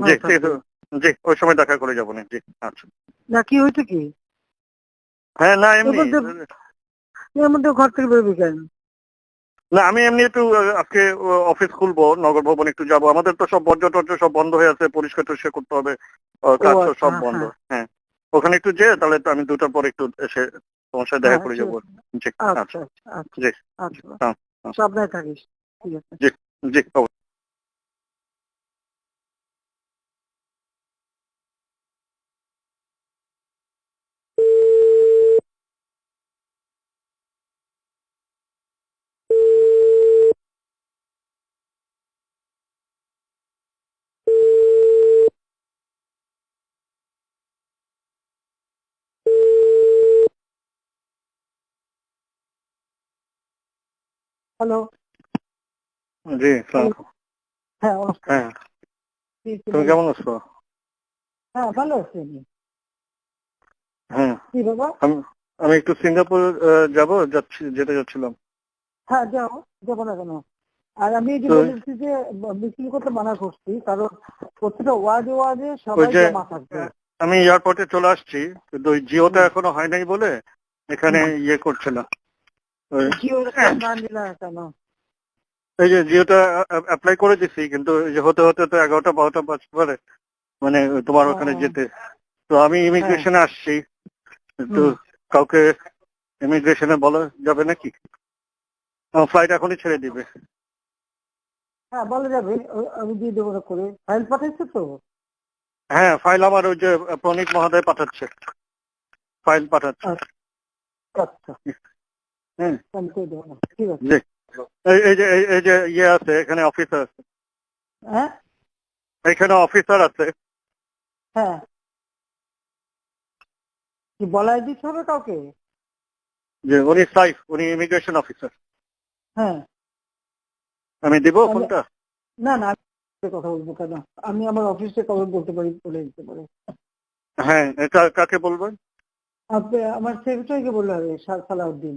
জি ঠিক থাকব। জি ওই সময় দেখা করে যাব না। জি আচ্ছা। না কি হয়েছে কি? হ্যাঁ না এমনি এর মধ্যে- ঘর থেকে বেরোবি কেন? না আমি এমনি একটু আজকে অফিস খুলবো নগর ভবন একটু যাব। আমাদের তো সব বর্জ্য সব বন্ধ হয়ে আছে পরিষ্কার টরিষ্কার করতে হবে। কাজ আচ্ছা, সব হ্যাঁ, বন্ধ। হ্যাঁ। ওখানে একটু যেয়ে তাহলে তো আমি দুটার পর একটু এসে তোমার সাথে দেখা হ্যাঁ, করে যাব। জি আচ্ছা আচ্ছা। জি আচ্ছা। হ্যাঁ, হ্যাঁ। সাবধানে থাকিস ঠিক জি হ্যালো জি হ্যাঁ হ্যাঁ। তুমি কেমন আছো? হ্যাঁ ভালো আছি হ্যাঁ। কি বাবা আমি আমি একটু সিঙ্গাপুর যাব যাচ্ছি যেতে যাচ্ছিলাম। হ্যাঁ যাও যাব না কেন? আর আমি যে বলেছি যে মিছিল করতে মানা করছি কারণ প্রত্যেকটা ওয়ার্ডে ওয়ার্ডে সবাই জমা থাকবে আমি এয়ারপোর্টে চলে আসছি কিন্তু ওই জিওটা এখনও হয় নাই বলে এখানে ইয়ে করছে না। এই যে জিওটা অ্যাপ্লাই করে দিছি কিন্তু হতে হতে তো এগারোটা বারোটা বাজতে পারে। মানে তোমার ওখানে যেতে। তো আমি ইমিগ্রেশনে আসছি। একটু হুম। কাউকে ইমিগ্রেশনে বলা যাবে নাকি? ফ্লাইট এখনই ছেড়ে দিবে। হ্যাঁ বলা যাবে। আমি দিয়ে দেবো করে। ফাইল পাঠাইছো তো? হ্যাঁ ফাইল আমার ওই যে প্রণীত মহোদয় পাঠাচ্ছে। ফাইল পাঠাচ্ছে। আচ্ছা। হুম আমি করে দেবো না ঠিক আছে এই যে এই- এই যে ইয়ে আছে এখানে অফিসার আছে। হ্যাঁ? এখানে অফিসার আছে। হ্যাঁ। কি বলাই দিতে হবে কাউকে? যে উনি সাইফ উনি ইমিগ্রেশন অফিসার হ্যাঁ। আমি দিব ফোনটা? না না আমি কথা বলব কেন? আমি আমার অফিসে কথা বলতে পারি বলে দিতে পারি। হ্যাঁ কাকে বলবেন? আপনি আমার সেক্রেটারিকে বললে হবে সালাউদ্দিন।